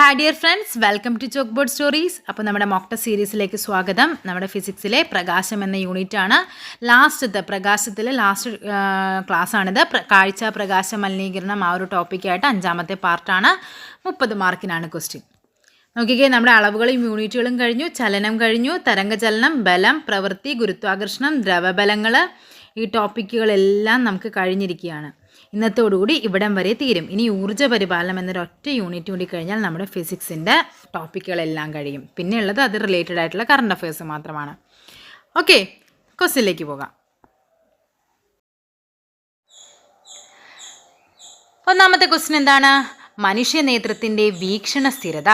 Hi dear friends welcome to chalk board stories അപ്പോൾ നമ്മുടെ മൊക്ട സീരീസിലേക്ക് സ്വാഗതം. നമ്മുടെ ഫിസിക്സിലെ പ്രകാശം എന്ന യൂണിറ്റാണ് ലാസ്റ്റത്തെ പ്രകാശത്തിലെ ലാസ്റ്റ് ക്ലാസ്സാണിത് കാഴ്ച പ്രകാശ മലിനീകരണം ആ ഒരു ടോപ്പിക്കായിട്ട് അഞ്ചാമത്തെ പാർട്ടാണ് മുപ്പത് മാർക്കിനാണ് ക്വസ്റ്റ്യൻ നോക്കിക്കേ നമ്മുടെ അളവുകളും യൂണിറ്റുകളും കഴിഞ്ഞു. ചലനം കഴിഞ്ഞു. തരംഗചലനം ബലം പ്രവൃത്തി ഗുരുത്വാകർഷണം ദ്രവബലങ്ങൾ ഈ ടോപ്പിക്കുകളെല്ലാം നമുക്ക് കഴിഞ്ഞിരിക്കുകയാണ്. ഇന്നത്തോടുകൂടി ഇവിടം വരെ തീരും. ഇനി ഊർജ പരിപാലനം എന്നൊരൊറ്റ യൂണിറ്റ് കൂടി കഴിഞ്ഞാൽ നമ്മുടെ ഫിസിക്സിന്റെ ടോപ്പിക്കുകളെല്ലാം കഴിയും. പിന്നെ ഉള്ളത് അത് റിലേറ്റഡ് ആയിട്ടുള്ള കറണ്ട് അഫയേഴ്സ് മാത്രമാണ്. ഓക്കെ ക്വസ്റ്റിലേക്ക് പോകാം. ഒന്നാമത്തെ ക്വസ്റ്റ്യൻ എന്താണ്? മനുഷ്യ നേതൃത്വത്തിന്റെ വീക്ഷണ സ്ഥിരത.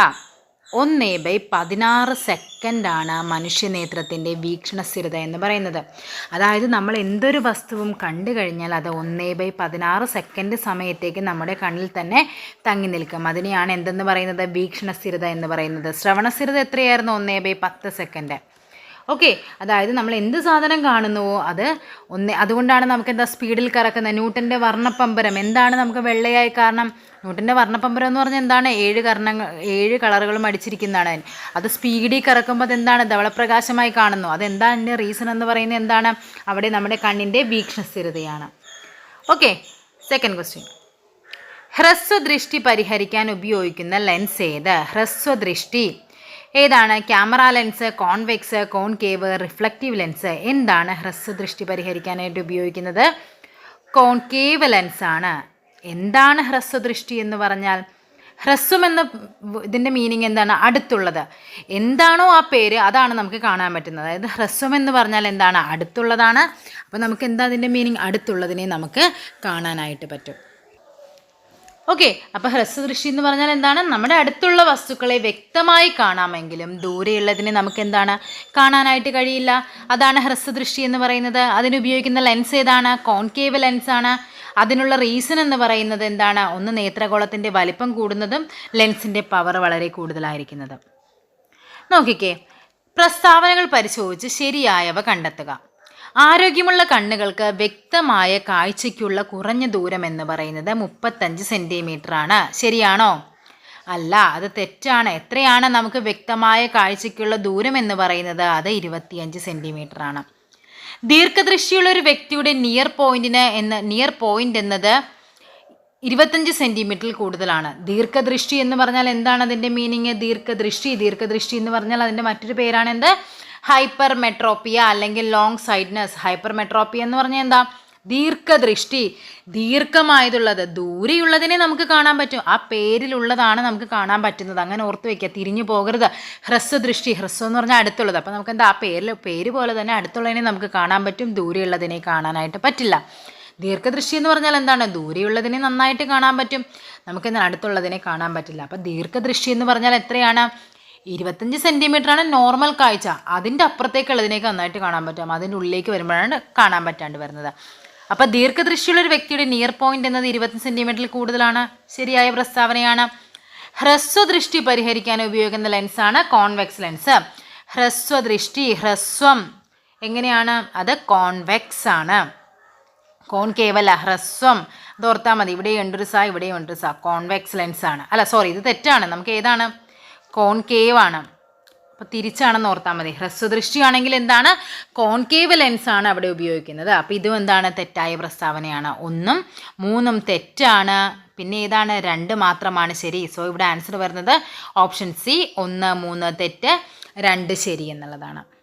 ഒന്നേ ബൈ പതിനാറ് സെക്കൻഡാണ് മനുഷ്യ നേതൃത്വത്തിന്റെ വീക്ഷണ സ്ഥിരത എന്ന് പറയുന്നത്. അതായത് നമ്മൾ എന്തൊരു വസ്തുവും കണ്ടു കഴിഞ്ഞാൽ അത് ഒന്നേ ബൈ പതിനാറ് സെക്കൻഡ് സമയത്തേക്ക് നമ്മുടെ കണ്ണിൽ തന്നെ തങ്ങി നിൽക്കും. അതിനെയാണ് എന്തെന്ന് പറയുന്നത്? വീക്ഷണ സ്ഥിരത എന്ന് പറയുന്നത്. ശ്രവണ സ്ഥിരത എത്രയായിരുന്നു? ഒന്നേ ബൈ പത്ത് സെക്കൻഡ്. ഓക്കെ അതായത് നമ്മൾ എന്ത് സാധനം കാണുന്നുവോ അത് ഒന്ന് അതുകൊണ്ടാണ് നമുക്ക് എന്താ സ്പീഡിൽ കറക്കുന്നത്? ന്യൂട്ടന്റെ വർണപ്പമ്പരം. എന്താണ് നമുക്ക് വെള്ളയായി കാരണം? ന്യൂട്ടന്റെ വർണപ്പമ്പരം എന്ന് പറഞ്ഞാൽ എന്താണ്? ഏഴ് കർണങ്ങൾ ഏഴ് കളറുകളും അടിച്ചിരിക്കുന്നതാണ് അതിന്. അത് സ്പീഡിൽ കറക്കുമ്പോൾ അതെന്താണ് ധവളപ്രകാശമായി കാണുന്നു. അതെന്താണ് അതിന്റെ റീസൺ എന്ന് പറയുന്നത് എന്താണ്? അവിടെ നമ്മുടെ കണ്ണിന്റെ വീക്ഷണസ്ഥിരതയാണ്. ഓക്കെ സെക്കൻഡ് ക്വസ്റ്റ്യൻ ഹ്രസ്വദൃഷ്ടി പരിഹരിക്കാൻ ഉപയോഗിക്കുന്ന ലെൻസ് ഏത്? ഹ്രസ്വദൃഷ്ടി. ഏതാണ്? Camera lens convex concave reflective lens എന്താണ് ഹ്രസ്വദൃഷ്ടി പരിഹരിക്കാനായിട്ട് ഉപയോഗിക്കുന്നത്? കോൺകേവ് ലെൻസാണ് എന്താണ് ഹ്രസ്വദൃഷ്ടി എന്ന് പറഞ്ഞാൽ ഹ്രസ്വം എന്ന ഇതിന്റെ മീനിങ് എന്താണ്? അടുത്തുള്ളത്. എന്താണോ ആ പേര് അതാണ് നമുക്ക് കാണാൻ പറ്റുന്നത്. അതായത് ഹ്രസ്വം എന്ന് പറഞ്ഞാൽ എന്താണ്? അടുത്തുള്ളതാണ്. അപ്പോൾ നമുക്ക് എന്താ അതിന്റെ മീനിങ് അടുത്തുള്ളതിനെ നമുക്ക് കാണാനായിട്ട് പറ്റും. ഓക്കെ അപ്പോൾ ഹ്രസ്വദൃഷ്ടി എന്ന് പറഞ്ഞാൽ എന്താണ്? നമ്മുടെ അടുത്തുള്ള വസ്തുക്കളെ വ്യക്തമായി കാണാമെങ്കിലും ദൂരെയുള്ളതിനെ നമുക്ക് എന്താണ്? കാണാനായിട്ട് കഴിയില്ല. അതാണ് ഹ്രസ്വദൃഷ്ടി എന്ന് പറയുന്നത്. അതിനുപയോഗിക്കുന്ന ലെൻസ് ഏതാണ്? കോൺകേവ് ലെൻസാണ് അതിനുള്ള റീസൺ എന്ന് പറയുന്നത് എന്താണ്? ഒന്ന് നേത്രഗോളത്തിന്റെ വലിപ്പം കൂടുന്നതും ലെൻസിന്റെ പവർ വളരെ കൂടുതലായിരിക്കുന്നതും. നോക്കിക്കേ പ്രസ്താവനകൾ പരിശോധിച്ച് ശരിയായവ കണ്ടെത്തുക. ആരോഗ്യമുള്ള കണ്ണുകൾക്ക് വ്യക്തമായ കാഴ്ചയ്ക്കുള്ള കുറഞ്ഞ ദൂരം എന്ന് പറയുന്നത് മുപ്പത്തഞ്ച് സെന്റിമീറ്റർ ആണ്. ശരിയാണോ? അല്ല അത് തെറ്റാണ്. എത്രയാണ് നമുക്ക് വ്യക്തമായ കാഴ്ചയ്ക്കുള്ള ദൂരം എന്ന് പറയുന്നത്? അത് ഇരുപത്തിയഞ്ച് സെന്റിമീറ്റർ ആണ്. ദീർഘദൃഷ്ടിയുള്ള ഒരു വ്യക്തിയുടെ നിയർ പോയിന്റിന് എന്ന് നിയർ പോയിന്റ് എന്നത് ഇരുപത്തഞ്ച് സെന്റിമീറ്ററിൽ കൂടുതലാണ്. ദീർഘദൃഷ്ടി എന്ന് പറഞ്ഞാൽ എന്താണ് അതിന്റെ മീനിങ് ദീർഘദൃഷ്ടി ദീർഘദൃഷ്ടി എന്ന് പറഞ്ഞാൽ അതിന്റെ മറ്റൊരു പേരാണ് എന്ത്? ഹൈപ്പർ മെട്രോപ്പിയ അല്ലെങ്കിൽ ലോങ് സൈഡ്നെസ് ഹൈപ്പർ മെട്രോപ്പിയ എന്ന് പറഞ്ഞാൽ എന്താ? ദീർഘദൃഷ്ടി ദീർഘമായതുള്ളത് ദൂരെയുള്ളതിനെ നമുക്ക് കാണാൻ പറ്റും. ആ പേരിലുള്ളതാണ് നമുക്ക് കാണാൻ പറ്റുന്നത്. അങ്ങനെ ഓർത്ത് വയ്ക്കുക തിരിഞ്ഞു പോകരുത്. ഹ്രസ്വദൃഷ്ടി ഹ്രസ്വം എന്ന് പറഞ്ഞാൽ അടുത്തുള്ളത്. അപ്പോൾ നമുക്ക് എന്താ? ആ പേരിൽ പേര് പോലെ തന്നെ അടുത്തുള്ളതിനെ നമുക്ക് കാണാൻ പറ്റും. ദൂരെയുള്ളതിനെ കാണാനായിട്ട് പറ്റില്ല. ദീർഘദൃഷ്ടി എന്ന് പറഞ്ഞാൽ എന്താണ്? ദൂരെയുള്ളതിനെ നന്നായിട്ട് കാണാൻ പറ്റും. നമുക്ക് എന്താ അടുത്തുള്ളതിനെ കാണാൻ പറ്റില്ല. അപ്പോൾ ദീർഘദൃഷ്ടി എന്ന് പറഞ്ഞാൽ എത്രയാണ്? ഇരുപത്തഞ്ച് ആണ് നോർമൽ കാഴ്ച. അതിന്റെ അപ്പുറത്തേക്കുള്ളതിനേക്ക് നന്നായിട്ട് കാണാൻ പറ്റും. അതിന്റെ ഉള്ളിലേക്ക് വരുമ്പോഴാണ് കാണാൻ പറ്റാണ്ട് വരുന്നത്. അപ്പോൾ ദീർഘദൃഷ്ടിയുള്ള ഒരു വ്യക്തിയുടെ നിയർ പോയിന്റ് എന്നത് ഇരുപത്തി സെന്റിമീറ്ററിൽ കൂടുതലാണ്. ശരിയായ പ്രസ്താവനയാണ്. ഹ്രസ്വദൃഷ്ടി പരിഹരിക്കാൻ ഉപയോഗിക്കുന്ന ലെൻസ് ആണ് കോൺവെക്സ് ലെൻസ് ഹ്രസ്വദൃഷ്ടി ഹ്രസ്വം. എങ്ങനെയാണ്? അത് കോൺവെക്സ് ആണ്. കോൺകേവ് അല്ല ഹ്രസ്വം. അത് ഓർത്താൽ മതി. ഇവിടെയും ഉണ്ട് ഒരു സാ ഇവിടെയും ഉണ്ട് സാ. കോൺവെക്സ് ലെൻസ് ആണ്. അല്ല സോറി ഇത് തെറ്റാണ്. നമുക്ക് ഏതാണ്? കോൺകേവ് ആണ് അപ്പോൾ തിരിച്ചാണെന്ന് ഓർത്താൽ മതി. ഹ്രസ്വദൃഷ്ടിയാണെങ്കിൽ എന്താണ്? കോൺകേവ് ലെൻസ് ആണ് അവിടെ ഉപയോഗിക്കുന്നത്. അപ്പോൾ ഇതും എന്താണ്? തെറ്റായ പ്രസ്താവനയാണ്. ഒന്നും മൂന്നും തെറ്റാണ്. പിന്നെ ഏതാണ്? രണ്ട് മാത്രമാണ് ശരി. സോ ഇവിടെ ആൻസർ വരുന്നത് ഓപ്ഷൻ സി ഒന്ന് മൂന്ന് തെറ്റ് രണ്ട് ശരി എന്നുള്ളതാണ്.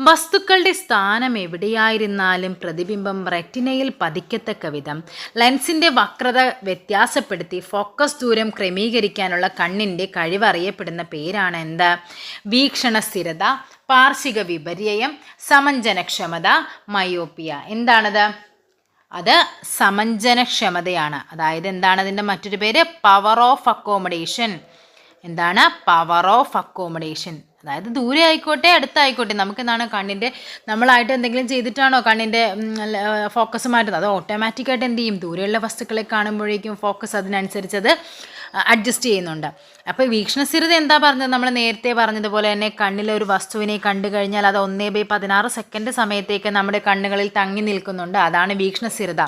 വസ്തുക്കളുടെ സ്ഥാനം എവിടെയായിരുന്നാലും പ്രതിബിംബം റെറ്റിനയിൽ പതിക്കത്തക്ക വിധം. ലെൻസിന്റെ വക്രത വ്യത്യാസപ്പെടുത്തി ഫോക്കസ് ദൂരം ക്രമീകരിക്കാനുള്ള കണ്ണിന്റെ കഴിവറിയപ്പെടുന്ന പേരാണ് എന്ത് വീക്ഷണ സ്ഥിരത പാർശ്വിക വിപര്യം സമഞ്ജനക്ഷമത മയോപ്പിയ. എന്താണത്? അത് സമഞ്ജനക്ഷമതയാണ്. അതായത് എന്താണ് അതിന്റെ മറ്റൊരു പേര്? പവർ ഓഫ് അക്കോമഡേഷൻ എന്താണ്? പവർ ഓഫ് അക്കോമഡേഷൻ അതായത് ദൂരെ ആയിക്കോട്ടെ അടുത്തായിക്കോട്ടെ. നമുക്ക് എന്താണ് കണ്ണിന്റെ നമ്മളായിട്ട് എന്തെങ്കിലും ചെയ്തിട്ടാണോ കണ്ണിന്റെ ഫോക്കസ് മാറ്റുന്നത്? അത് ഓട്ടോമാറ്റിക്കായിട്ട് എന്ത് ചെയ്യും? ദൂരെയുള്ള വസ്തുക്കളെ കാണുമ്പോഴേക്കും ഫോക്കസ് അതിനനുസരിച്ച് അത് അഡ്ജസ്റ്റ് ചെയ്യുന്നുണ്ട്. അപ്പോൾ വീക്ഷണസ്ഥിരത എന്താ പറഞ്ഞത്? നമ്മൾ നേരത്തെ പറഞ്ഞതുപോലെ തന്നെ കണ്ണിലെ ഒരു വസ്തുവിനെ കണ്ടു കഴിഞ്ഞാൽ അത് ഒന്നേ ബൈ പതിനാറ് സെക്കൻഡ് സമയത്തേക്ക് നമ്മുടെ കണ്ണുകളിൽ തങ്ങി നിൽക്കുന്നുണ്ട്. അതാണ് വീക്ഷണസ്ഥിരത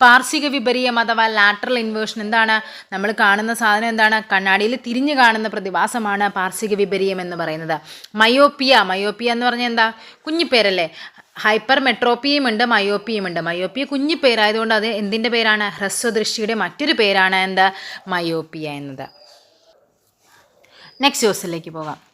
പാർശ്വിക വിപരീയം അഥവാ ലാറ്ററൽ ഇൻവേർഷൻ എന്താണ്? നമ്മൾ കാണുന്ന സാധനം എന്താണ്? കണ്ണാടിയിൽ തിരിഞ്ഞു കാണുന്ന പ്രതിഭാസമാണ് പാർശ്വിക വിപരീയം എന്ന് പറയുന്നത്. മയോപ്പിയ മയോപ്പിയ എന്ന് പറഞ്ഞാൽ എന്താ? കുഞ്ഞിപ്പേരല്ലേ? ഹൈപ്പർ മെട്രോപ്പിയും ഉണ്ട് മയോപ്പിയും ഉണ്ട്. മയോപ്പിയ കുഞ്ഞു പേരായതുകൊണ്ട് അത് എന്തിന്റെ പേരാണ്? ഹ്രസ്വദൃഷ്ടിയുടെ മറ്റൊരു പേരാണ് എന്താ? മയോപ്പിയ എന്നത്. നെക്സ്റ്റ് ക്വസ്റ്റിലേക്ക് പോകാം.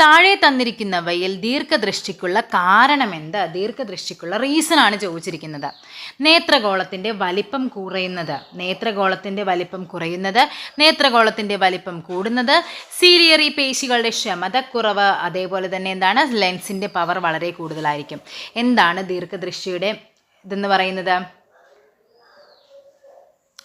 താഴെ തന്നിരിക്കുന്നവയിൽ ദീർഘദൃഷ്ടിക്കുള്ള കാരണം എന്താ? ദീർഘദൃഷ്ടിക്കുള്ള റീസൺ ആണ് ചോദിച്ചിരിക്കുന്നത്. നേത്രഗോളത്തിന്റെ വലിപ്പം കുറയുന്നത്. നേത്രഗോളത്തിന്റെ വലിപ്പം കുറയുന്നത് നേത്രഗോളത്തിന്റെ വലിപ്പം കൂടുന്നത് സീലിയറി പേശികളുടെ ക്ഷമത കുറവ് അതേപോലെ തന്നെ എന്താണ്? ലെൻസിന്റെ പവർ വളരെ കൂടുതലായിരിക്കും. എന്താണ് ദീർഘദൃഷ്ടിയുടെ ഇതെന്ന് പറയുന്നത്?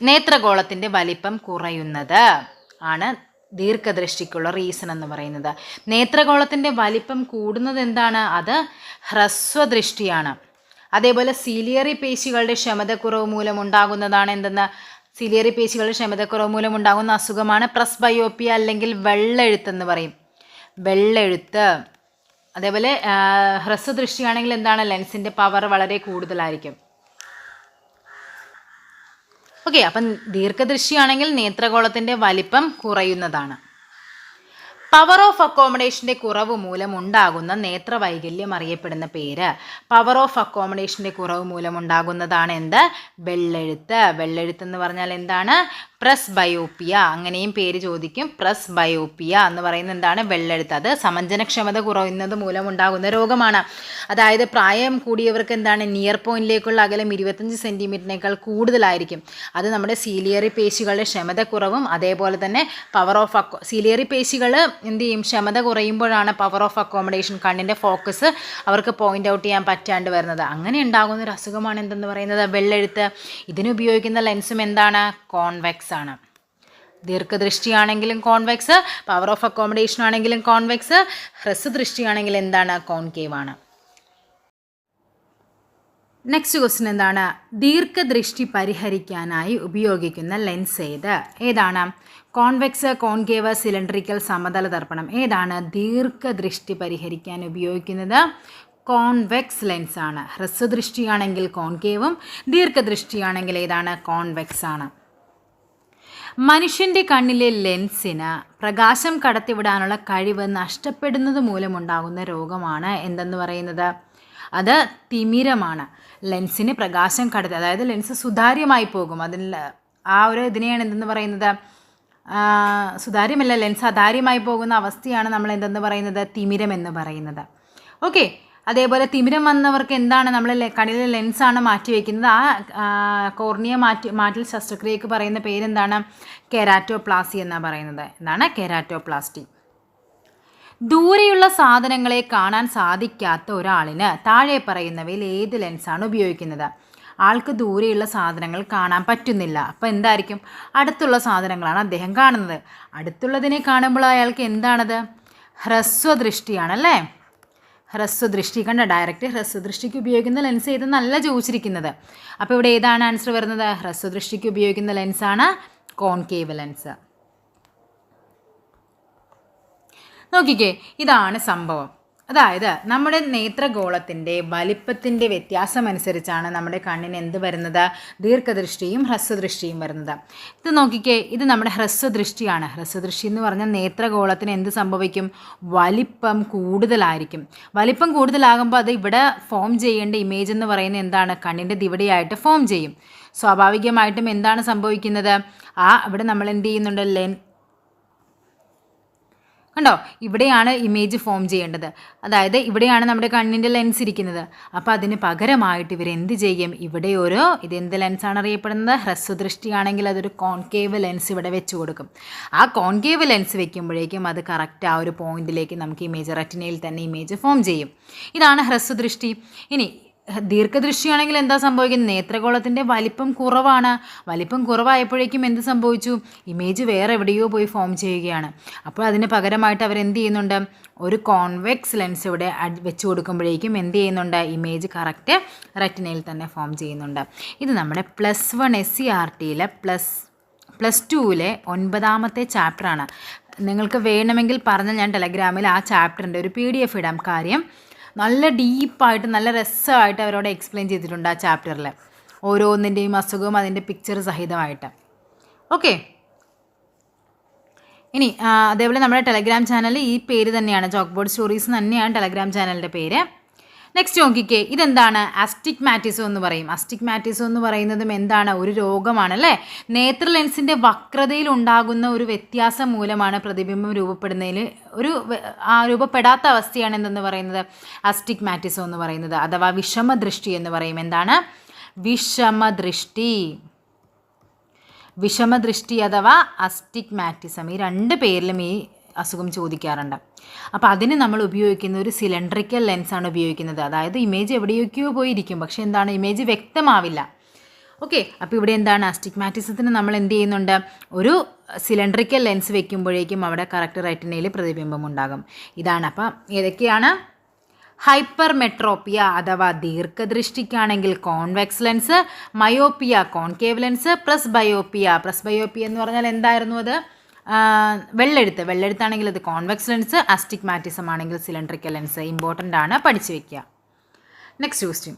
നേത്രഗോളത്തിന്റെ വലിപ്പം കുറയുന്നത് ആണ് ദീർഘദൃഷ്ടിക്കുള്ള റീസൺ എന്ന് പറയുന്നത്. നേത്രഗോളത്തിന്റെ വലിപ്പം കൂടുന്നത് എന്താണ്? അത് ഹ്രസ്വദൃഷ്ടിയാണ്. അതേപോലെ സിലിയറി പേശികളുടെ ക്ഷമതക്കുറവ് മൂലം ഉണ്ടാകുന്നതാണ് എന്തെന്ന്? സിലിയറി പേശികളുടെ ക്ഷമതക്കുറവ് മൂലം ഉണ്ടാകുന്ന അസുഖമാണ് പ്രസ് ബയോപ്പിയ അല്ലെങ്കിൽ വെള്ളെഴുത്ത് എന്ന് പറയും. വെള്ളെഴുത്ത്. അതേപോലെ ഹ്രസ്വദൃഷ്ടിയാണെങ്കിൽ എന്താണ്? ലെൻസിന്റെ പവർ വളരെ കൂടുതലായിരിക്കും. ഓക്കെ അപ്പം ദീർഘദൃഷ്ടിയാണെങ്കിൽ നേത്രഗോളത്തിന്റെ വലിപ്പം കുറയുന്നതാണ്. പവർ ഓഫ് അക്കോമഡേഷന്റെ കുറവ് മൂലം ഉണ്ടാകുന്ന നേത്രവൈകല്യം അറിയപ്പെടുന്ന പേര് പവർ ഓഫ് അക്കോമഡേഷന്റെ കുറവ് മൂലം ഉണ്ടാകുന്നതാണ് എന്ത്? വെള്ളെഴുത്ത്. വെള്ളെഴുത്ത് എന്ന് പറഞ്ഞാൽ എന്താണ്? പ്രസ് ബയോപ്പിയ അങ്ങനെയും പേര് ചോദിക്കും. പ്രസ് ബയോപ്പിയ എന്ന് പറയുന്നത് എന്താണ്? വെള്ളെഴുത്ത്. അത് സമഞ്ജനക്ഷമത കുറയുന്നത് മൂലം ഉണ്ടാകുന്ന രോഗമാണ്. അതായത് പ്രായം കൂടിയവർക്ക് എന്താണ്? നിയർ പോയിന്റിലേക്കുള്ള അകലം ഇരുപത്തഞ്ച് സെന്റിമീറ്ററിനേക്കാൾ കൂടുതലായിരിക്കും. അത് നമ്മുടെ സീലിയറി പേശികളുടെ ക്ഷമത കുറവും അതേപോലെ തന്നെ പവർ ഓഫ് അക്കോ സീലിയറി പേശികൾ എന്ത് ചെയ്യും? ക്ഷമത കുറയുമ്പോഴാണ് പവർ ഓഫ് അക്കോമഡേഷൻ കണ്ണിന്റെ ഫോക്കസ് അവർക്ക് പോയിന്റ് ഔട്ട് ചെയ്യാൻ പറ്റാണ്ട് വരുന്നത്. അങ്ങനെ ഉണ്ടാകുന്ന ഒരു അസുഖമാണ് എന്തെന്ന് പറയുന്നത്? വെള്ളെഴുത്ത്. ഇതിനുപയോഗിക്കുന്ന ലെൻസും എന്താണ്? കോൺവെക്സ് ആണ്. ദീർഘദൃഷ്ടിയാണെങ്കിലും കോൺവെക്സ് പവർ ഓഫ് അക്കോമഡേഷൻ ആണെങ്കിലും കോൺവെക്സ് ഹ്രസ്വദൃഷ്ടിയാണെങ്കിൽ എന്താണ് കോൺകേവ് ആണ്. നെക്സ്റ്റ് ക്വസ്റ്റ്യൻ എന്താണ്? ദീർഘദൃഷ്ടി പരിഹരിക്കാനായി ഉപയോഗിക്കുന്ന ലെൻസ് ഏത്? ഏതാണ്? കോൺവെക്സ് കോൺകേവ് സിലിണ്ടറിക്കൽ സമതല ദർപ്പണം. ഏതാണ് ദീർഘദൃഷ്ടി പരിഹരിക്കാൻ ഉപയോഗിക്കുന്നത്? കോൺവെക്സ് ലെൻസ് ആണ്. ഹ്രസ്വദൃഷ്ടിയാണെങ്കിൽ കോൺകേവും ദീർഘദൃഷ്ടിയാണെങ്കിൽ ഏതാണ്? കോൺവെക്സ് ആണ്. മനുഷ്യന്റെ കണ്ണിലെ ലെൻസിന് പ്രകാശം കടത്തിവിടാനുള്ള കഴിവ് നഷ്ടപ്പെടുന്നത് മൂലമുണ്ടാകുന്ന രോഗമാണ് എന്തെന്ന് പറയുന്നത്? അത് തിമിരമാണ്. ലെൻസിന് പ്രകാശം കടത്തി അതായത് ലെൻസ് സുതാര്യമായി പോകും. അതിൽ ആ ഒരു ഇതിനെയാണ് എന്തെന്ന് പറയുന്നത്? സുതാര്യമല്ല ലെൻസ് അതാര്യമായി പോകുന്ന അവസ്ഥയാണ് നമ്മൾ എന്തെന്ന് പറയുന്നത്? തിമിരം എന്ന് പറയുന്നത്. ഓക്കെ അതേപോലെ തിമിരം വന്നവർക്ക് എന്താണ് നമ്മൾ കണ്ണിലെ ലെൻസാണ് മാറ്റി വയ്ക്കുന്നത് ആ കോർണിയ മാറ്റി മാറ്റൽ ശസ്ത്രക്രിയക്ക് പറയുന്ന പേരെന്താണ്? കെരാറ്റോപ്ലാസി എന്നാണ് പറയുന്നത്. എന്താണ് കെരാറ്റോപ്ലാസ്റ്റി. ദൂരെയുള്ള സാധനങ്ങളെ കാണാൻ സാധിക്കാത്ത ഒരാളിന് താഴെ പറയുന്നവയിൽ ഏത് ലെൻസാണ് ഉപയോഗിക്കുന്നത്? ആൾക്ക് ദൂരെയുള്ള സാധനങ്ങൾ കാണാൻ പറ്റുന്നില്ല. അപ്പോൾ എന്തായിരിക്കും? അടുത്തുള്ള സാധനങ്ങളാണ് അദ്ദേഹം കാണുന്നത്. അടുത്തുള്ളതിനെ കാണുമ്പോൾ അയാൾക്ക് എന്താണത്? ഹ്രസ്വദൃഷ്ടിയാണല്ലേ? ഹ്രസ്വദൃഷ്ടി. കണ്ട? ഡയറക്റ്റ് ഹ്രസ്വദൃഷ്ടിക്ക് ഉപയോഗിക്കുന്ന ലെൻസ് ഏതെന്നല്ല ചോദിച്ചിരിക്കുന്നത്. അപ്പോൾ ഇവിടെ ഏതാണ് ആൻസർ വരുന്നത്? ഹ്രസ്വദൃഷ്ടിക്ക് ഉപയോഗിക്കുന്ന ലെൻസാണ് കോൺകേവ് ലെൻസ് നോക്കിക്കേ ഇതാണ് സംഭവം. അതായത് നമ്മുടെ നേത്രഗോളത്തിന്റെ വലിപ്പത്തിന്റെ വ്യത്യാസം അനുസരിച്ചാണ് നമ്മുടെ കണ്ണിന് എന്ത് വരുന്നത്? ദീർഘദൃഷ്ടിയും ഹ്രസ്വദൃഷ്ടിയും വരുന്നത്. ഇത് നോക്കിക്കേ ഇത് നമ്മുടെ ഹ്രസ്വദൃഷ്ടിയാണ്. ഹ്രസ്വദൃഷ്ടി എന്ന് പറഞ്ഞാൽ നേത്രഗോളത്തിന് എന്ത് സംഭവിക്കും? വലിപ്പം കൂടുതലായിരിക്കും. വലിപ്പം കൂടുതലാകുമ്പോൾ അത് ഇവിടെ ഫോം ചെയ്യേണ്ട ഇമേജ് എന്ന് പറയുന്നത് എന്താണ്? കണ്ണിന്റെ ദിവിടെയായിട്ട് ഫോം ചെയ്യും. സ്വാഭാവികമായിട്ടും എന്താണ് സംഭവിക്കുന്നത്? ആ ഇവിടെ നമ്മൾ എന്ത് ചെയ്യുന്നുണ്ട്? ലെൻ കണ്ടോ? ഇവിടെയാണ് ഇമേജ് ഫോം ചെയ്യേണ്ടത്. അതായത് ഇവിടെയാണ് നമ്മുടെ കണ്ണിന്റെ ലെൻസ് ഇരിക്കുന്നത്. അപ്പോൾ അതിന് പകരമായിട്ട് ഇവർ എന്ത് ചെയ്യും? ഇവിടെ ഒരു ഇത് എന്ത് ലെൻസാണ് അറിയപ്പെടുന്നത്? ഹ്രസ്വദൃഷ്ടിയാണെങ്കിൽ അതൊരു കോൺകേവ് ലെൻസ് ഇവിടെ വെച്ച് കൊടുക്കും. ആ കോൺകേവ് ലെൻസ് വെക്കുമ്പോഴേക്കും അത് കറക്റ്റ് ആ ഒരു പോയിന്റിലേക്ക് നമുക്ക് ഇമേജ് റെറ്റിനയിൽ തന്നെ ഇമേജ് ഫോം ചെയ്യും. ഇതാണ് ഹ്രസ്വദൃഷ്ടി. ഇനി ദീർഘദൃഷ്ടിയാണെങ്കിൽ എന്താ സംഭവിക്കുന്നത്? നേത്രഗോളത്തിന്റെ വലിപ്പം കുറവാണ്. വലിപ്പം കുറവായപ്പോഴേക്കും എന്ത് സംഭവിച്ചു? ഇമേജ് വേറെ എവിടെയോ പോയി ഫോം ചെയ്യുകയാണ്. അപ്പോൾ അതിന് പകരമായിട്ട് അവർ എന്ത് ചെയ്യുന്നുണ്ട്? ഒരു കോൺവെക്സ് ലെൻസ് ഇവിടെ വെച്ച് കൊടുക്കുമ്പോഴേക്കും എന്ത് ചെയ്യുന്നുണ്ട്? ഇമേജ് കറക്റ്റ് റെറ്റിനയിൽ തന്നെ ഫോം ചെയ്യുന്നുണ്ട്. ഇത് നമ്മുടെ plus one S C R ടിയിലെ plus plus ടുവിലെ ഒൻപതാമത്തെ ചാപ്റ്ററാണ്. നിങ്ങൾക്ക് വേണമെങ്കിൽ പറഞ്ഞാൽ ഞാൻ ടെലഗ്രാമിൽ ആ ചാപ്റ്ററിന്റെ ഒരു പി ഡി എഫ് ഇടാം. കാര്യം നല്ല ഡീപ്പായിട്ട് നല്ല രസമായിട്ട് അവരോട് എക്സ്പ്ലെയിൻ ചെയ്തിട്ടുണ്ട് ആ ചാപ്റ്ററിൽ ഓരോന്നിന്റെയും അസുഖവും അതിന്റെ പിക്ചർ സഹിതമായിട്ട്. ഓക്കെ ഇനി അതേപോലെ നമ്മുടെ ടെലഗ്രാം ചാനൽ ഈ പേര് തന്നെയാണ്. ചോക്ക് ബോർഡ് സ്റ്റോറീസ് തന്നെയാണ് ടെലഗ്രാം ചാനലിന്റെ പേര്. നെക്സ്റ്റ് നോക്കിക്കേ ഇതെന്താണ്? അസ്റ്റിക്മാറ്റിസം എന്ന് പറയും. അസ്റ്റിക്മാറ്റിസം എന്ന് പറയുന്നതും എന്താണ്? ഒരു രോഗമാണ് അല്ലേ നേത്ര ലെൻസിന്റെ വക്രതയിൽ ഉണ്ടാകുന്ന ഒരു വ്യത്യാസം മൂലമാണ് പ്രതിബിംബം രൂപപ്പെടുന്നതിൽ ഒരു ആ രൂപപ്പെടാത്ത അവസ്ഥയാണ് എന്തെന്ന് പറയുന്നത്? അസ്റ്റിക്മാറ്റിസം എന്ന് പറയുന്നത്. അഥവാ വിഷമദൃഷ്ടി എന്ന് പറയും. എന്താണ്? വിഷമദൃഷ്ടി. വിഷമദൃഷ്ടി അഥവാ അസ്റ്റിക്മാറ്റിസം ഈ രണ്ട് പേരിലും ഈ അസുഖം ചോദിക്കാറുണ്ട്. അപ്പോൾ അതിന് നമ്മൾ ഉപയോഗിക്കുന്ന ഒരു സിലിണ്ടറിക്കൽ ലെൻസാണ് ഉപയോഗിക്കുന്നത്. അതായത് ഇമേജ് എവിടെയൊക്കെയോ പോയിരിക്കും. പക്ഷേ എന്താണ്? ഇമേജ് വ്യക്തമാവില്ല. ഓക്കെ അപ്പോൾ ഇവിടെ എന്താണ്? അസ്റ്റിഗ്മാറ്റിസത്തിന് നമ്മൾ എന്ത് ചെയ്യുന്നുണ്ട്? ഒരു സിലിണ്ടറിക്കൽ ലെൻസ് വെക്കുമ്പോഴേക്കും അവിടെ കറക്റ്റ് റെറ്റിനയിൽ പ്രതിബിംബം ഉണ്ടാകും. ഇതാണ്. അപ്പം ഏതൊക്കെയാണ്? ഹൈപ്പർ മെട്രോപ്പിയ അഥവാ ദീർഘദൃഷ്ടിക്കാണെങ്കിൽ convex lens myopia concave lens presbyopia presbyopia എന്ന് പറഞ്ഞാൽ എന്തായിരുന്നു അത്? വെള്ളെഴുത്ത്. വെള്ളെഴുത്താണെങ്കിൽ അത് കോൺവെക്സ് ലെൻസ് അസ്റ്റിഗ്മാറ്റിസം ആണെങ്കിൽ സിലിണ്ടറിക്കൽ ലെൻസ്. ഇമ്പോർട്ടന്റ് ആണ് പഠിച്ചു വയ്ക്കുക നെക്സ്റ്റ് ക്വസ്റ്റ്യൻ.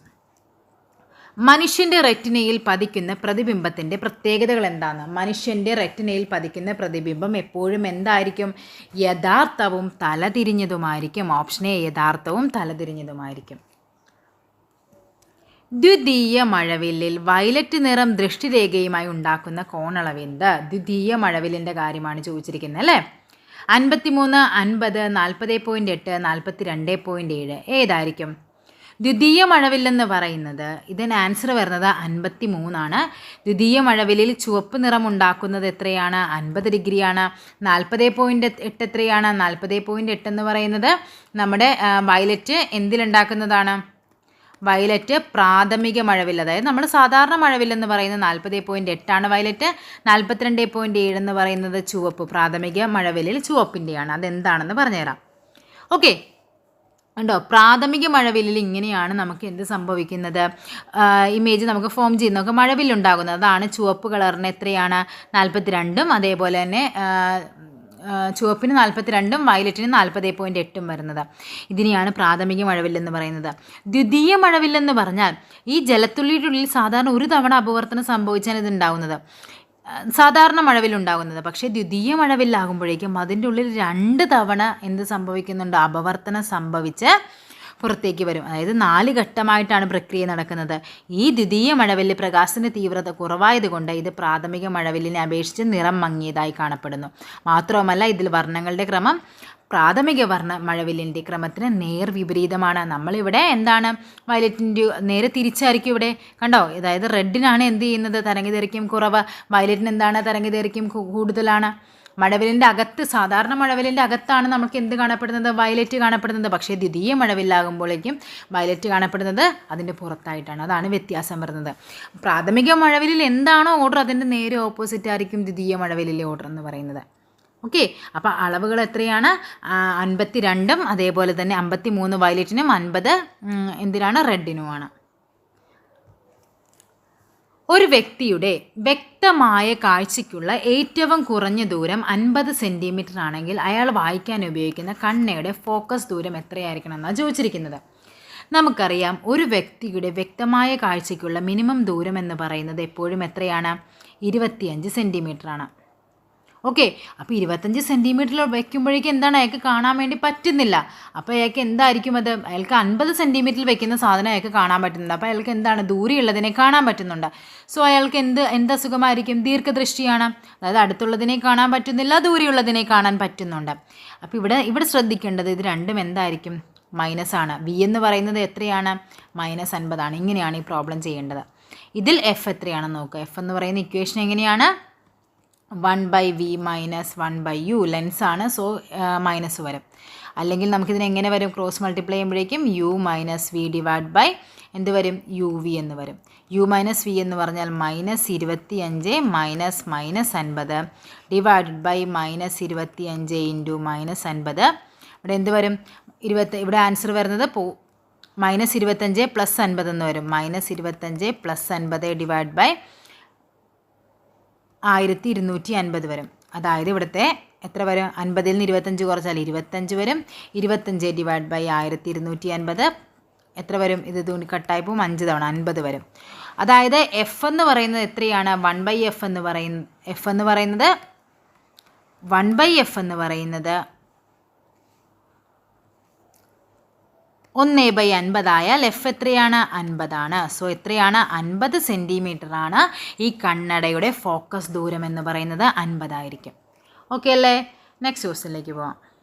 മനുഷ്യന്റെ റെറ്റിനയിൽ പതിക്കുന്ന പ്രതിബിംബത്തിന്റെ പ്രത്യേകതകൾ എന്താണ്? മനുഷ്യന്റെ റെറ്റിനയിൽ പതിക്കുന്ന പ്രതിബിംബം എപ്പോഴും എന്തായിരിക്കും? യഥാർത്ഥവും തലതിരിഞ്ഞതുമായിരിക്കും. ഓപ്ഷൻ എ യഥാർത്ഥവും തലതിരിഞ്ഞതുമായിരിക്കും. ദ്വിതീയ മഴവില്ലിൽ വയലറ്റ് നിറം ദൃഷ്ടിരേഖയുമായി ഉണ്ടാക്കുന്ന കോണളവെന്ത് ദ്വിതീയ മഴവില്ലിന്റെ കാര്യമാണ് ചോദിച്ചിരിക്കുന്നത് അല്ലേ? അൻപത്തിമൂന്ന് അൻപത് നാൽപ്പത് പോയിന്റ് എട്ട് നാൽപ്പത്തി രണ്ട് പോയിന്റ് ഏഴ് ഏതായിരിക്കും? ദ്വിതീയ മഴവില്ലെന്ന് പറയുന്നത് ഇതിന് ആൻസർ വരുന്നത് അൻപത്തി മൂന്നാണ് ദ്വിതീയ മഴവില്ലിൽ ചുവപ്പ് നിറം ഉണ്ടാക്കുന്നത് എത്രയാണ്? അൻപത് ഡിഗ്രിയാണ്. നാൽപ്പത് പോയിന്റ് എട്ട് എത്രയാണ്? നാൽപ്പത് പോയിന്റ് എട്ട് എന്ന് പറയുന്നത് നമ്മുടെ വയലറ്റ് എന്തിലുണ്ടാക്കുന്നതാണ്? വയലറ്റ് പ്രാഥമിക മഴവിൽ അതായത് നമ്മൾ സാധാരണ മഴവില്ലെന്ന് പറയുന്നത് നാൽപ്പത് പോയിന്റ് എട്ടാണ് വയലറ്റ് നാൽപ്പത്തിരണ്ട് പോയിന്റ് ഏഴ് എന്ന് പറയുന്നത് ചുവപ്പ്. പ്രാഥമിക മഴവില്ലിൽ ചുവപ്പിന്റെയാണ് അതെന്താണെന്ന് പറഞ്ഞുതരാം. ഓക്കെ. ഉണ്ടോ പ്രാഥമിക മഴവില്ലിൽ ഇങ്ങനെയാണ് നമുക്ക് എന്ത് സംഭവിക്കുന്നത്? ഇമേജ് നമുക്ക് ഫോം ചെയ്യുന്ന നമുക്ക് മഴവില്ലുണ്ടാകുന്നത് അതാണ് ചുവപ്പ് കളറിന് എത്രയാണ്? നാൽപ്പത്തി രണ്ടും അതേപോലെ തന്നെ ചുവപ്പിന് നാൽപ്പത്തി രണ്ടും വയലറ്റിന് നാൽപ്പത് പോയിന്റ് എട്ടും വരുന്നത്. ഇതിനെയാണ് പ്രാഥമിക മഴവില്ലെന്ന് പറയുന്നത്. ദ്വിതീയ മഴവില്ലെന്ന് പറഞ്ഞാൽ ഈ ജലത്തുള്ളിയുടെ ഉള്ളിൽ സാധാരണ ഒരു തവണ അപവർത്തനം സംഭവിച്ചാണ് ഇത് ഉണ്ടാകുന്നത് സാധാരണ മഴവില്ലുണ്ടാകുന്നത് പക്ഷേ ദ്വിതീയ മഴവില്ലാകുമ്പോഴേക്കും അതിന്റെ ഉള്ളിൽ രണ്ട് തവണ എന്ത് സംഭവിക്കുന്നുണ്ട്? അപവർത്തനം സംഭവിച്ച് പുറത്തേക്ക് വരും. അതായത് നാല് ഘട്ടമായിട്ടാണ് പ്രക്രിയ നടക്കുന്നത്. ഈ ദ്വിതീയ മഴവില്ല് പ്രകാശത്തിന്റെ തീവ്രത കുറവായതുകൊണ്ട് ഇത് പ്രാഥമിക മഴവില്ലിനെ അപേക്ഷിച്ച് നിറം മങ്ങിയതായി കാണപ്പെടുന്നു. മാത്രവുമല്ല ഇതിൽ വർണങ്ങളുടെ ക്രമം പ്രാഥമിക വർണ മഴവില്ലിന്റെ ക്രമത്തിന് നേർ വിപരീതമാണ്. നമ്മളിവിടെ എന്താണ് വയലറ്റിന്റെ നേരെ തിരിച്ചായിരിക്കും ഇവിടെ. കണ്ടോ? അതായത് റെഡിനാണ് എന്ത് ചെയ്യുന്നത്? തരംഗദൈർഘ്യം കുറവ്. വയലറ്റിന് എന്താണ് തരംഗദൈർഘ്യം കൂടുതലാണ്? മഴവിലിന്റെ അകത്ത് സാധാരണ മഴവിലിന്റെ അകത്താണ് നമുക്ക് എന്ത് കാണപ്പെടുന്നത്? വയലറ്റ് കാണപ്പെടുന്നത്. പക്ഷേ ദ്വിതീയ മഴവില്ലാകുമ്പോഴേക്കും വയലറ്റ് കാണപ്പെടുന്നത് അതിന്റെ പുറത്തായിട്ടാണ്. അതാണ് വ്യത്യാസം വരുന്നത്. പ്രാഥമിക മഴവിലിൽ എന്താണോ ഓർഡർ അതിന്റെ നേരെ ഓപ്പോസിറ്റ് ആയിരിക്കും ദ്വിതീയ മഴവിലിലെ ഓർഡർ എന്ന് പറയുന്നത്. ഓക്കെ അപ്പോൾ അളവുകൾ എത്രയാണ്? അൻപത്തി രണ്ടും അതേപോലെ തന്നെ അമ്പത്തി മൂന്ന് വയലറ്റിനും അൻപത് എന്തിനാണ് റെഡിനുമാണ്. ഒരു വ്യക്തിയുടെ വ്യക്തമായ കാഴ്ചയ്ക്കുള്ള ഏറ്റവും കുറഞ്ഞ ദൂരം അൻപത് സെന്റിമീറ്റർ ആണെങ്കിൽ അയാൾ വായിക്കാൻ ഉപയോഗിക്കുന്ന കണ്ണയുടെ ഫോക്കസ് ദൂരം എത്രയായിരിക്കണം എന്നാണ് ചോദിച്ചിരിക്കുന്നത്. നമുക്കറിയാം ഒരു വ്യക്തിയുടെ വ്യക്തമായ കാഴ്ചയ്ക്കുള്ള മിനിമം ദൂരം എന്ന് പറയുന്നത് എപ്പോഴും എത്രയാണ്? ഇരുപത്തിയഞ്ച് സെന്റിമീറ്റർ ആണ്. ഓക്കെ അപ്പോൾ ഇരുപത്തഞ്ച് സെന്റിമീറ്ററിൽ വയ്ക്കുമ്പോഴേക്കും എന്താണ് അയാൾക്ക് കാണാൻ വേണ്ടി പറ്റുന്നില്ല? അപ്പോൾ അയാൾക്ക് എന്തായിരിക്കും അത്? അയാൾക്ക് അൻപത് സെന്റിമീറ്ററിൽ വെക്കുന്ന സാധനം അയാൾക്ക് കാണാൻ പറ്റുന്നുണ്ട്. അപ്പോൾ അയാൾക്ക് എന്താണ്? ദൂരെയുള്ളതിനെ കാണാൻ പറ്റുന്നുണ്ട്. സോ അയാൾക്ക് എന്ത് എന്ത് അസുഖമായിരിക്കും? ദീർഘദൃഷ്ടിയാണ്. അതായത് അടുത്തുള്ളതിനെ കാണാൻ പറ്റുന്നില്ല ദൂരെയുള്ളതിനെ കാണാൻ പറ്റുന്നുണ്ട്. അപ്പോൾ ഇവിടെ ഇവിടെ ശ്രദ്ധിക്കേണ്ടത് ഇത് രണ്ടും എന്തായിരിക്കും? മൈനസ് ആണ്. വി എന്ന് പറയുന്നത് എത്രയാണ്? മൈനസ് അൻപതാണ്. ഇങ്ങനെയാണ് ഈ പ്രോബ്ലം ചെയ്യേണ്ടത്. ഇതിൽ എഫ് എത്രയാണെന്ന് നോക്കുക എഫ് എന്ന് പറയുന്ന ഇക്വേഷൻ എങ്ങനെയാണ്? One by V minus one by U ലെൻസാണ് so minus വരും. അല്ലെങ്കിൽ നമുക്കിതിന് എങ്ങനെ വരും? ക്രോസ് മൾട്ടിപ്ലൈ ചെയ്യുമ്പോഴേക്കും U minus V divide by എന്ത് വരും? യു വി എന്ന് വരും. യു മൈനസ് വി എന്ന് പറഞ്ഞാൽ മൈനസ് ഇരുപത്തി അഞ്ച് മൈനസ് മൈനസ് അൻപത് ഡിവൈഡഡ് ബൈ മൈനസ് ഇരുപത്തി അഞ്ച് ഇന്റു മൈനസ് അൻപത്. ഇവിടെ എന്ത് വരും? ഇരുപത്തി ഇവിടെ ആൻസർ വരുന്നത് പോ മൈനസ് ഇരുപത്തഞ്ച് പ്ലസ് അൻപത് എന്ന് വരും. മൈനസ് ഇരുപത്തഞ്ച് പ്ലസ് അൻപത് ഡിവൈഡ് ബൈ ആയിരത്തി ഇരുന്നൂറ്റി അൻപത് വരും. അതായത് ഇവിടുത്തെ എത്ര വരും? അൻപതിൽ നിന്ന് ഇരുപത്തഞ്ച് കുറച്ചാൽ ഇരുപത്തഞ്ച് വരും. ഇരുപത്തഞ്ച് ഡിവൈഡ് ബൈ ആയിരത്തി ഇരുന്നൂറ്റി അൻപത് എത്ര വരും? ഇത് തുണി കട്ടായി അഞ്ച് തവണ അൻപത് വരും. അതായത് എഫ് എന്ന് പറയുന്നത് എത്രയാണ്? വൺ ബൈ എഫ് എന്ന് പറയുന്ന എഫ് എന്ന് പറയുന്നത് വൺ ബൈ എഫ് എന്ന് പറയുന്നത് ഒന്ന് ബൈ അൻപതായാൽ എഫ് എത്രയാണ്? അൻപതാണ്. സോ എത്രയാണ്? അൻപത് ആണ് ഈ കണ്ണടയുടെ ഫോക്കസ് ദൂരം എന്ന് പറയുന്നത് അൻപതായിരിക്കും. ഓക്കെ അല്ലേ? നെക്സ്റ്റ് ക്വസ്റ്റിലേക്ക് പോവാം.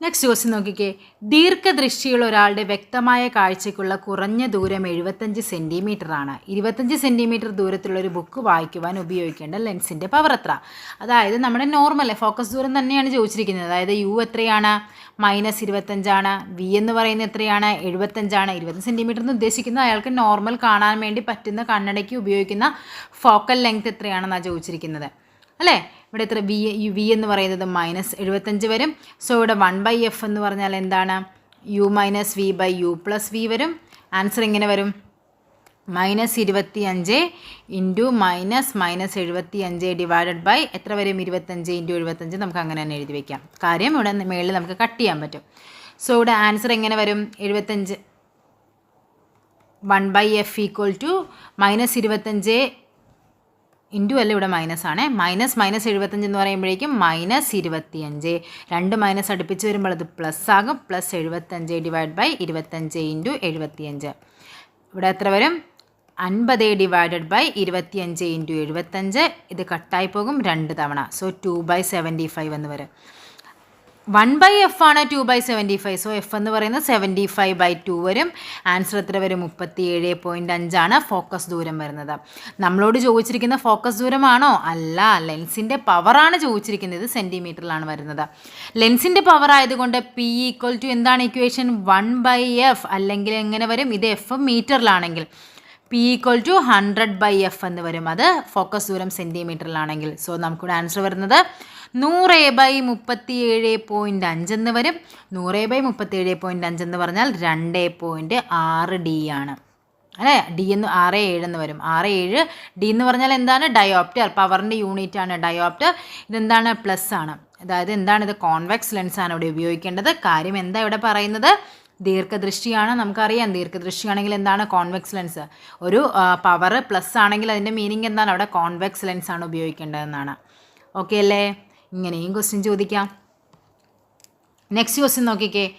നെക്സ്റ്റ് ക്വസ്റ്റ്യൻ നോക്കിക്കേ. ദീർഘദൃഷ്ടിയുള്ള ഒരാളുടെ വ്യക്തമായ കാഴ്ചയ്ക്കുള്ള കുറഞ്ഞ ദൂരം എഴുപത്തഞ്ച് സെന്റിമീറ്റർ ആണ്. ഇരുപത്തഞ്ച് സെന്റിമീറ്റർ ദൂരത്തിലുള്ള ഒരു ബുക്ക് വായിക്കുവാൻ ഉപയോഗിക്കേണ്ട ലെൻസിന്റെ പവർ എത്ര അതായത് നമ്മുടെ നോർമൽ ഫോക്കസ് ദൂരം തന്നെയാണ് ചോദിച്ചിരിക്കുന്നത്. അതായത് യു എത്രയാണ്? മൈനസ് ഇരുപത്തഞ്ചാണ് വി എന്ന് പറയുന്നത് എത്രയാണ്? എഴുപത്തഞ്ചാണ് ഇരുപത്തഞ്ച് സെന്റിമീറ്റർ എന്ന് ഉദ്ദേശിക്കുന്നത് അയാൾക്ക് നോർമൽ കാണാൻ വേണ്ടി പറ്റുന്ന കണ്ണടയ്ക്ക് ഉപയോഗിക്കുന്ന ഫോക്കൽ ലെങ്ത് എത്രയാണെന്നാണ് ചോദിച്ചിരിക്കുന്നത്. അല്ലേ? ഇവിടെ എത്ര വി യു വി എന്ന് പറയുന്നത് മൈനസ് എഴുപത്തഞ്ച് വരും. സോ ഇവിടെ വൺ ബൈ എഫ് എന്ന് പറഞ്ഞാൽ എന്താണ്? U minus V by U plus V വരും. ആൻസർ എങ്ങനെ വരും? മൈനസ് ഇരുപത്തി അഞ്ച് ഇന്റു മൈനസ് മൈനസ് എഴുപത്തി അഞ്ച് ഡിവൈഡഡ് ബൈ എത്ര വരും? ഇരുപത്തഞ്ച് ഇന്റു എഴുപത്തഞ്ച് നമുക്ക് അങ്ങനെ തന്നെ എഴുതി വയ്ക്കാം കാര്യം ഇവിടെ മേളിൽ നമുക്ക് കട്ട് ചെയ്യാൻ പറ്റും. സോ ഇവിടെ ആൻസർ എങ്ങനെ വരും? എഴുപത്തഞ്ച്. One by F equal to minus ഇരുപത്തഞ്ച് ഇന്റു അല്ല ഇവിടെ മൈനസ് ആണ്. മൈനസ് മൈനസ് എഴുപത്തഞ്ച് എന്ന് പറയുമ്പോഴേക്കും മൈനസ് ഇരുപത്തിയഞ്ച്. രണ്ട് മൈനസ് അടുപ്പിച്ച് വരുമ്പോൾ അത് പ്ലസ് ആകും. പ്ലസ് എഴുപത്തഞ്ച് ഡിവൈഡ് ബൈ ഇരുപത്തഞ്ച് ഇന്റു എഴുപത്തിയഞ്ച്. ഇവിടെ എത്ര വരും? അൻപത് ഡിവൈഡഡ് ബൈ ഇരുപത്തിയഞ്ച് ഇന്റു എഴുപത്തഞ്ച് ഇത് കട്ടായി പോകും രണ്ട് തവണ. So two by seventy five എന്ന് വരും. വൺ ബൈ എഫ് ആണ് two by seventy five so F എന്ന് പറയുന്നത് സെവന്റി ഫൈവ് ബൈ ടു വരും. ആൻസർ എത്ര വരും? മുപ്പത്തി ഏഴ് പോയിന്റ് അഞ്ചാണ് ഫോക്കസ് ദൂരം വരുന്നത്. നമ്മളോട് ചോദിച്ചിരിക്കുന്ന ഫോക്കസ് ദൂരമാണോ? അല്ല ലെൻസിന്റെ പവറാണ് ചോദിച്ചിരിക്കുന്നത് സെന്റിമീറ്ററിലാണ് വരുന്നത്. ലെൻസിന്റെ പവർ ആയതുകൊണ്ട് പി ഈക്വൽ ടു എന്താണ് ഇക്വേഷൻ വൺ ബൈ എഫ് അല്ലെങ്കിൽ എങ്ങനെ വരും? ഇത് F മീറ്ററിലാണെങ്കിൽ P equal to hundred by F എന്ന് വരും. അത് ഫോക്കസ് ദൂരം സെന്റിമീറ്ററിലാണെങ്കിൽ സോ നമുക്കിവിടെ ആൻസർ വരുന്നത് നൂറ് ബൈ മുപ്പത്തി ഏഴ് പോയിന്റ് അഞ്ചെന്ന് വരും. നൂറ് ബൈ മുപ്പത്തി ഏഴ് പോയിന്റ് അഞ്ചെന്ന് പറഞ്ഞാൽ രണ്ട് പോയിന്റ് ആറ് ഡി ആണ്. അല്ലേ? ഡി എന്ന് ആറ് ഏഴ് എന്ന് വരും. ആറ് ഏഴ് ഡി എന്ന് പറഞ്ഞാൽ എന്താണ്? ഡയോപ്റ്റർ പവറിന്റെ യൂണിറ്റ് ആണ്. ഡയോപ്റ്റർ ഇതെന്താണ്? പ്ലസ് ആണ്. അതായത് എന്താണ് ഇത്? കോൺവെക്സ് ലെൻസ് ആണ് ഇവിടെ ഉപയോഗിക്കേണ്ടത്. കാര്യം എന്താ ഇവിടെ പറയുന്നത്? ദീർഘദൃഷ്ടിയാണ്. നമുക്കറിയാം ദീർഘദൃഷ്ടിയാണെങ്കിൽ എന്താണ്? കോൺവെക്സ് ലെൻസ് ഒരു പവർ പ്ലസ് ആണെങ്കിൽ അതിന്റെ മീനിങ് എന്താണ്? അവിടെ കോൺവെക്സ് ലെൻസ് ആണ് ഉപയോഗിക്കേണ്ടതെന്നാണ്. ഓക്കെ അല്ലേ? ഇങ്ങനെയും ക്വസ്റ്റ്യൻ ചോദിക്കാം. നെക്സ്റ്റ് ക്വസ്റ്റ്യൻ നോക്കിക്കേ.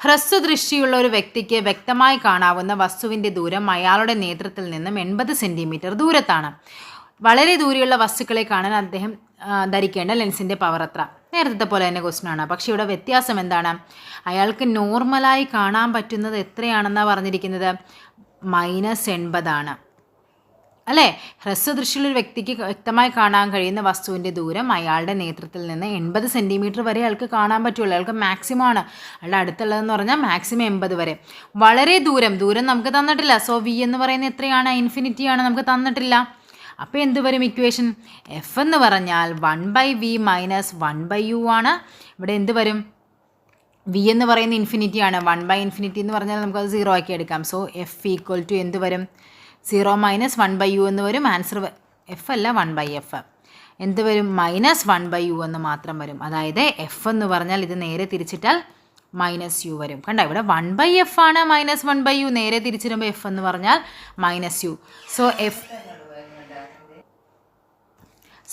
ഹ്രസ്വദൃഷ്ടിയുള്ള ഒരു വ്യക്തിക്ക് വ്യക്തമായി കാണാവുന്ന വസ്തുവിന്റെ ദൂരം അയാളുടെ നേതൃത്വത്തിൽ നിന്നും എൺപത് സെന്റിമീറ്റർ ദൂരത്താണ്. വളരെ ദൂരെയുള്ള വസ്തുക്കളെ കാണാൻ അദ്ദേഹം ധരിക്കേണ്ട ലെൻസിന്റെ പവർ അത്ര. നേരത്തെ പോലെ തന്നെ ക്വസ്റ്റ്യൻ ആണ്. പക്ഷേ ഇവിടെ വ്യത്യാസം എന്താണ്? അയാൾക്ക് നോർമലായി കാണാൻ പറ്റുന്നത് എത്രയാണെന്നാണ് പറഞ്ഞിരിക്കുന്നത്? മൈനസ് എൺപതാണ്. അല്ലേ? ഹ്രസ്വദൃഷ്ടിയുള്ള വ്യക്തിക്ക് വ്യക്തമായി കാണാൻ കഴിയുന്ന വസ്തുവിന്റെ ദൂരം അയാളുടെ നേതൃത്വത്തിൽ നിന്ന് എൺപത് സെന്റിമീറ്റർ വരെ അയാൾക്ക് കാണാൻ പറ്റുള്ളൂ. അയാൾക്ക് മാക്സിമം ആണ്. അയാളുടെ അടുത്തുള്ളതെന്ന് പറഞ്ഞാൽ മാക്സിമം എൺപത് വരെ. വളരെ ദൂരം. ദൂരം നമുക്ക് തന്നിട്ടില്ല. സോ വി എന്ന് പറയുന്ന എത്രയാണ്? ഇൻഫിനിറ്റി ആണ് നമുക്ക് തന്നിട്ടില്ല. അപ്പോൾ എന്ത് വരും ഇക്വേഷൻ എഫ് എന്ന് പറഞ്ഞാൽ one by V minus one by U ആണ്. ഇവിടെ എന്ത് വരും? വി എന്ന് പറയുന്ന ഇൻഫിനിറ്റി ആണ്. വൺ ബൈ ഇൻഫിനിറ്റി എന്ന് പറഞ്ഞാൽ നമുക്കത് സീറോ ആക്കി എടുക്കാം. സോ എഫ് ഈക്വൽ ടു എന്ത് വരും? Zero minus one by U എന്ന് വരും. ആൻസർ എഫ് അല്ല വൺ ബൈ എഫ് എന്ത് വരും? മൈനസ് വൺ ബൈ യു എന്ന് മാത്രം വരും. അതായത് എഫ് എന്ന് പറഞ്ഞാൽ ഇത് നേരെ തിരിച്ചിട്ടാൽ മൈനസ് യു വരും. കണ്ട? ഇവിടെ വൺ ബൈ എഫ് ആണ് മൈനസ് വൺ ബൈ യു. നേരെ തിരിച്ചിടുമ്പോൾ എഫ് എന്ന് പറഞ്ഞാൽ minus U. So F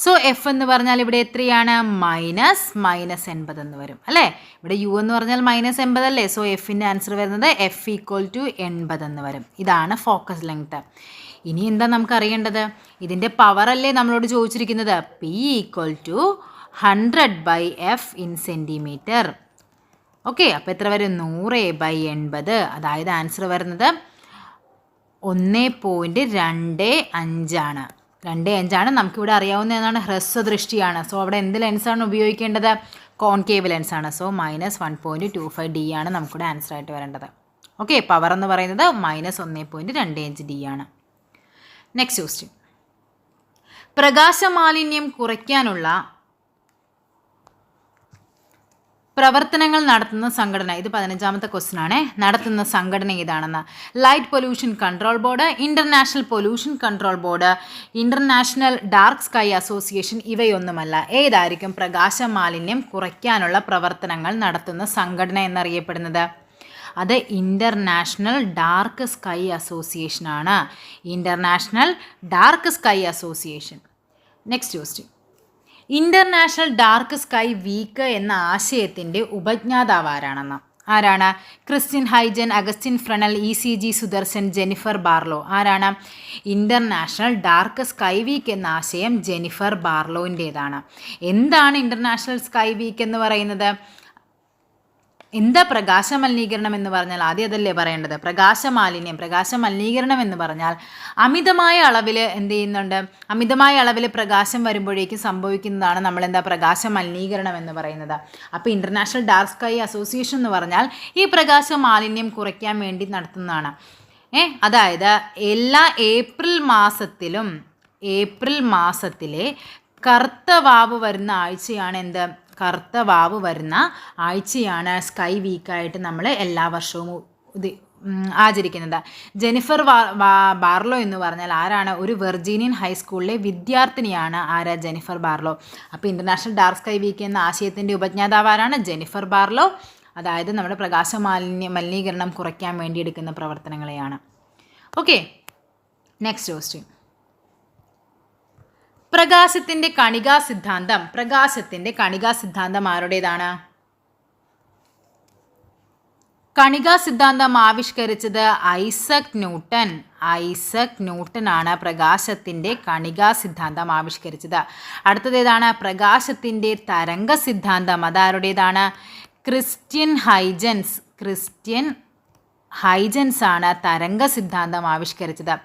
so F എന്ന് പറഞ്ഞാൽ ഇവിടെ എത്രയാണ്? മൈനസ് മൈനസ് എൺപത് എന്ന് വരും അല്ലേ? ഇവിടെ യു എന്ന് പറഞ്ഞാൽ മൈനസ് എൺപത് അല്ലേ സോ എഫിന്റെ ആൻസർ വരുന്നത് എഫ് ഈക്വൽ ടു എൺപത് എന്ന് വരും. ഇതാണ് ഫോക്കസ് ലെങ്ത് ഇനി എന്താ നമുക്ക് അറിയേണ്ടത് ഇതിന്റെ പവർ അല്ലേ നമ്മളോട് ചോദിച്ചിരിക്കുന്നത്? P equal to hundred by F in centimetre okay അപ്പോൾ എത്ര വരും? നൂറ് ബൈ എൺപത്. അതായത് ആൻസർ വരുന്നത് ഒന്ന് പോയിന്റ് രണ്ട് അഞ്ചാണ്. രണ്ട് ലെൻസാണ് നമുക്കിവിടെ അറിയാവുന്ന എന്നാണ് ഹ്രസ്വദൃഷ്ടിയാണ് സോ അവിടെ എന്ത് ലെൻസാണ് ഉപയോഗിക്കേണ്ടത്? Concave ലെൻസാണ് so minus one point two five D ആണ് നമുക്കിവിടെ ആൻസർ ആയിട്ട് വരേണ്ടത്. ഓക്കെ പവർ എന്ന് പറയുന്നത് മൈനസ് ഒന്ന് പോയിന്റ് രണ്ട് അഞ്ച് ഡി ആണ്. നെക്സ്റ്റ് ക്വസ്റ്റ്യൻ പ്രകാശമാലിന്യം കുറയ്ക്കാനുള്ള പ്രവർത്തനങ്ങൾ നടത്തുന്ന സംഘടന ഇത് പതിനഞ്ചാമത്തെ ക്വസ്റ്റ്യൻ ആണ്. നടത്തുന്ന സംഘടന ഏതാണെന്ന്? Light pollution control board international pollution control board international dark sky association ഇവയൊന്നുമല്ല. ഏതായിരിക്കും പ്രകാശ മാലിന്യം കുറയ്ക്കാനുള്ള പ്രവർത്തനങ്ങൾ നടത്തുന്ന സംഘടന എന്നറിയപ്പെടുന്നത്? അത് ഇന്റർനാഷണൽ ഡാർക്ക് സ്കൈ അസോസിയേഷൻ ആണ്. International dark sky association next question international dark sky week എന്ന ആശയത്തിന്റെ ഉപജ്ഞാതാവ് ആരാണെന്ന് ആരാണ്? Christian Huygens Augustin Fresnel E C G Sudarshan Jennifer Barlow. ആരാണ്? ഇന്റർനാഷണൽ ഡാർക്ക് സ്കൈ വീക്ക് എന്ന ആശയം ജെനിഫർ ബാർലോന്റേതാണ് എന്താണ് ഇന്റർനാഷണൽ സ്കൈ വീക്ക് എന്ന് പറയുന്നത്? എന്താ പ്രകാശ മലിനീകരണം എന്ന് പറഞ്ഞാൽ ആദ്യം അതല്ലേ പറയേണ്ടത്? പ്രകാശ മാലിന്യം പ്രകാശ മലിനീകരണം എന്ന് പറഞ്ഞാൽ അമിതമായ അളവിൽ എന്ത് ചെയ്യുന്നുണ്ട്? അമിതമായ അളവിൽ പ്രകാശം വരുമ്പോഴേക്കും സംഭവിക്കുന്നതാണ് നമ്മൾ എന്താ പ്രകാശ മലിനീകരണം എന്ന് പറയുന്നത്. അപ്പോൾ ഇന്റർനാഷണൽ ഡാർക്ക് സ്കൈ അസോസിയേഷൻ എന്ന് പറഞ്ഞാൽ ഈ പ്രകാശ മാലിന്യം കുറയ്ക്കാൻ വേണ്ടി നടത്തുന്നതാണ്. ഏ അതായത് എല്ലാ ഏപ്രിൽ മാസത്തിലും ഏപ്രിൽ മാസത്തിലെ കറുത്ത വാവ് വരുന്ന ആഴ്ചയാണ് എന്ത്? കറുത്ത വാവ് വരുന്ന ആഴ്ചയാണ് സ്കൈ വീക്കായിട്ട് നമ്മൾ എല്ലാ വർഷവും ഇത് ആചരിക്കുന്നത്. ജെനിഫർ ബാർലോ എന്ന് പറഞ്ഞാൽ ആരാണ്? ഒരു വെർജീനിയൻ ഹൈസ്കൂളിലെ വിദ്യാർത്ഥിനിയാണ് ആരാ ജെനിഫർ ബാർലോ. അപ്പോൾ ഇന്റർനാഷണൽ ഡാർക്ക് സ്കൈ വീക്ക് എന്ന ആശയത്തിന്റെ ഉപജ്ഞാതാവ് ആരാണ്? Jennifer Barlow. അതായത് നമ്മുടെ പ്രകാശ മാലിന്യ മലിനീകരണം കുറയ്ക്കാൻ വേണ്ടി എടുക്കുന്ന പ്രവർത്തനങ്ങളെയാണ്. ഓക്കെ നെക്സ്റ്റ് ക്വസ്റ്റ്യൻ പ്രകാശത്തിന്റെ കണികാ സിദ്ധാന്തം. പ്രകാശത്തിന്റെ കണികാ സിദ്ധാന്തം ആരുടേതാണ്? കണികാ സിദ്ധാന്തം ആവിഷ്കരിച്ചത് ഐസക് ന്യൂട്ടൻ. ഐസക് ന്യൂട്ടൻ ആണ് പ്രകാശത്തിന്റെ കണികാ സിദ്ധാന്തം ആവിഷ്കരിച്ചത്. അടുത്തതേതാണ് പ്രകാശത്തിന്റെ തരംഗ സിദ്ധാന്തം. അതാരുടേതാണ്? Christian Huygens. ക്രിസ്ത്യൻ ഹൈജൻസ് ആണ് തരംഗ സിദ്ധാന്തം ആവിഷ്കരിച്ചത്.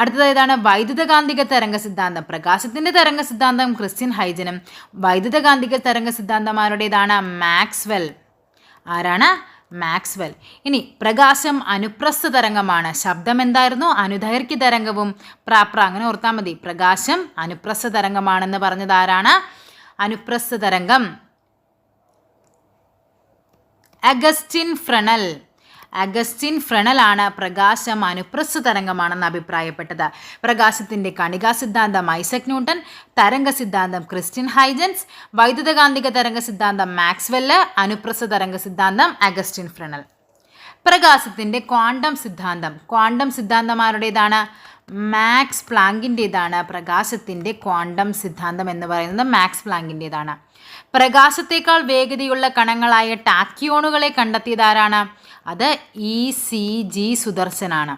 അടുത്തത് ഏതാണ് വൈദ്യുതകാന്തിക തരംഗ സിദ്ധാന്തം. പ്രകാശത്തിന്റെ തരംഗ സിദ്ധാന്തം ക്രിസ്ത്യൻ ഹൈജനും. വൈദ്യുതകാന്തിക തരംഗ സിദ്ധാന്തം ആരുടേതാണ് മാക്സ്വെൽ. ആരാണ്? മാക്സ്വെൽ. ഇനി പ്രകാശം അനുപ്രസ്ഥ തരംഗമാണ്. ശബ്ദം എന്തായിരുന്നു? അനുദൈർഘ്യ തരംഗവും. പ്രാപ്ര അങ്ങനെ ഓർത്താൽ മതി. പ്രകാശം അനുപ്രസ്ഥ തരംഗമാണെന്ന് പറഞ്ഞത് ആരാണ്? അനുപ്രസ്ഥ തരംഗം. Augustine Fresnel. അഗസ്റ്റിൻ ഫ്രണലാണ് പ്രകാശം അനുപ്രസ്ഥ തരംഗമാണെന്ന് അഭിപ്രായപ്പെട്ടത്. പ്രകാശത്തിന്റെ കണികാ സിദ്ധാന്തം ഐസക് ന്യൂട്ടൺ തരംഗ സിദ്ധാന്തം ക്രിസ്റ്റ്യൻ ഹൈജൻസ് വൈദ്യുതകാന്തിക തരംഗ സിദ്ധാന്തം മാക്സ്വെല്ല് അനുപ്രസ്ഥ തരംഗ സിദ്ധാന്തം അഗസ്റ്റിൻ ഫ്രണൽ. പ്രകാശത്തിന്റെ ക്വാണ്ടം സിദ്ധാന്തം. ക്വാണ്ടം സിദ്ധാന്തം ആരുടേതാണ്? മാക്സ് പ്ലാങ്കിന്റെതാണ് പ്രകാശത്തിന്റെ ക്വാണ്ടം സിദ്ധാന്തം എന്ന് പറയുന്നത് മാക്സ് പ്ലാങ്കിന്റെതാണ് പ്രകാശത്തേക്കാൾ വേഗതയുള്ള കണങ്ങളായ ടാക്യോണുകളെ കണ്ടെത്തിയത് ആരാണ് അത് ഇ സി ജി സുദർശനാണ്.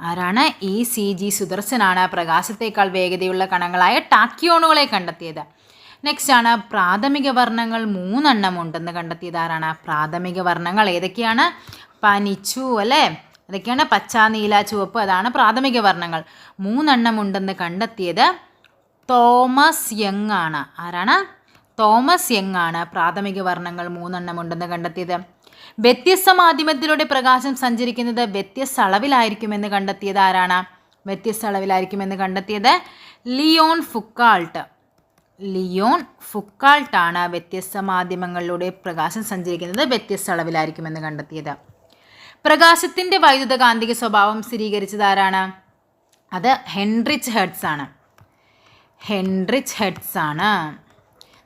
ആരാണ്? ഇ സി ജി സുദർശനാണ് പ്രകാശത്തേക്കാൾ വേഗതയുള്ള കണങ്ങളായ ടാക്യോണുകളെ കണ്ടെത്തിയത്. നെക്സ്റ്റ് ആണ് പ്രാഥമിക വർണങ്ങൾ മൂന്നെണ്ണം ഉണ്ടെന്ന് കണ്ടെത്തിയത് ആരാണ് പ്രാഥമിക വർണങ്ങൾ ഏതൊക്കെയാണ്? പനിച്ചു അല്ലേ? അതൊക്കെയാണ് പച്ച നീല ചുവപ്പ്. അതാണ് പ്രാഥമിക വർണങ്ങൾ. മൂന്നെണ്ണം ഉണ്ടെന്ന് കണ്ടെത്തിയത് തോമസ് യങ് ആണ്. ആരാണ്? തോമസ് യങ് ആണ് പ്രാഥമിക വർണങ്ങൾ മൂന്നെണ്ണം ഉണ്ടെന്ന് കണ്ടെത്തിയത്. വ്യത്യസ്ത മാധ്യമത്തിലൂടെ പ്രകാശം സഞ്ചരിക്കുന്നത് വ്യത്യസ്ത അളവിലായിരിക്കുമെന്ന് കണ്ടെത്തിയത് ആരാണ്? വ്യത്യസ്ത അളവിലായിരിക്കുമെന്ന് കണ്ടെത്തിയത് ലിയോൺ ഫുക്കാൾട്ട്. ലിയോൺ ഫുക്കാൾട്ടാണ് വ്യത്യസ്ത മാധ്യമങ്ങളിലൂടെ പ്രകാശം സഞ്ചരിക്കുന്നത് വ്യത്യസ്ത അളവിലായിരിക്കുമെന്ന് കണ്ടെത്തിയത്. പ്രകാശത്തിന്റെ വൈദ്യുതകാന്തിക സ്വഭാവം സ്ഥിരീകരിച്ചത് ആരാണ് അത് ഹെൻറിച്ച് ഹെഡ്സ് ആണ്. ഹെൻറിച്ച് ഹെഡ്സ് ആണ്.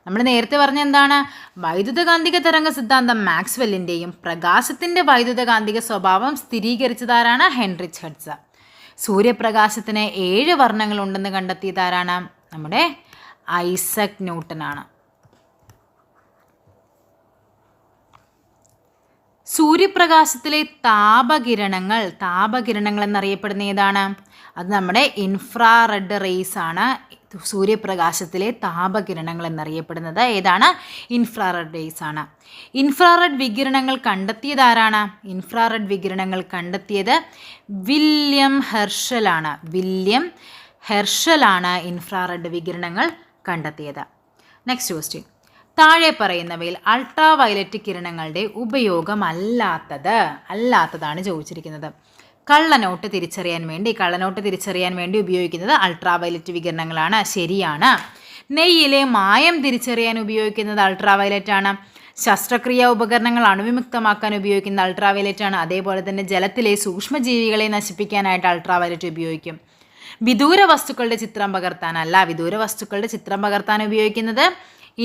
നമ്മൾ നേരത്തെ പറഞ്ഞ എന്താണ്? വൈദ്യുതകാന്തിക തരംഗ സിദ്ധാന്തം മാക്സ്വെല്ലിന്റെയും പ്രകാശത്തിന്റെ വൈദ്യുതകാന്തിക സ്വഭാവം സ്ഥിരീകരിച്ചതാരാണ്? Heinrich heads. സൂര്യപ്രകാശത്തിന് ഏഴ് വർണങ്ങളുണ്ടെന്ന് കണ്ടെത്തിയതാരാണ്? നമ്മുടെ ഐസക് ന്യൂട്ടനാണ്. സൂര്യപ്രകാശത്തിലെ താപകിരണങ്ങൾ താപകിരണങ്ങൾ എന്നറിയപ്പെടുന്ന ഏതാണ്? അത് നമ്മുടെ ഇൻഫ്രാറെഡ് റേസ് ആണ്. സൂര്യപ്രകാശത്തിലെ താപകിരണങ്ങൾ എന്നറിയപ്പെടുന്നത് ഏതാണ്? ഇൻഫ്രാറെഡ് റേസ് ആണ്. ഇൻഫ്രാറെഡ് വികിരണങ്ങൾ കണ്ടെത്തിയത് ആരാണ്? ഇൻഫ്രാറെഡ് വികിരണങ്ങൾ കണ്ടെത്തിയത് വില്യം ഹെർഷലാണ് വില്യം ഹെർഷലാണ് ഇൻഫ്രാറെഡ് വികിരണങ്ങൾ കണ്ടെത്തിയത്. നെക്സ്റ്റ് ക്വസ്റ്റ്യൻ താഴെ പറയുന്നവയിൽ അൾട്രാ വയലറ്റ് കിരണങ്ങളുടെ ഉപയോഗമല്ലാത്തത് അല്ലാത്തതാണ് ചോദിച്ചിരിക്കുന്നത്. കള്ളനോട്ട് തിരിച്ചറിയാൻ വേണ്ടി കള്ളനോട്ട് തിരിച്ചറിയാൻ വേണ്ടി ഉപയോഗിക്കുന്നത് അൾട്രാ വയലറ്റ് വികിരണങ്ങളാണ്. ശരിയാണ്. നെയ്യിലെ മായം തിരിച്ചറിയാൻ ഉപയോഗിക്കുന്നത് അൾട്രാ വയലറ്റ് ആണ് ശസ്ത്രക്രിയാ ഉപകരണങ്ങൾ അണുവിമുക്തമാക്കാൻ ഉപയോഗിക്കുന്ന അൾട്രാ വയലറ്റ് ആണ് അതേപോലെ തന്നെ ജലത്തിലെ സൂക്ഷ്മജീവികളെ നശിപ്പിക്കാനായിട്ട് അൾട്രാ വയലറ്റ് ഉപയോഗിക്കും. വിദൂര വസ്തുക്കളുടെ ചിത്രം പകർത്താനല്ല. വിദൂര വസ്തുക്കളുടെ ചിത്രം പകർത്താൻ ഉപയോഗിക്കുന്നത്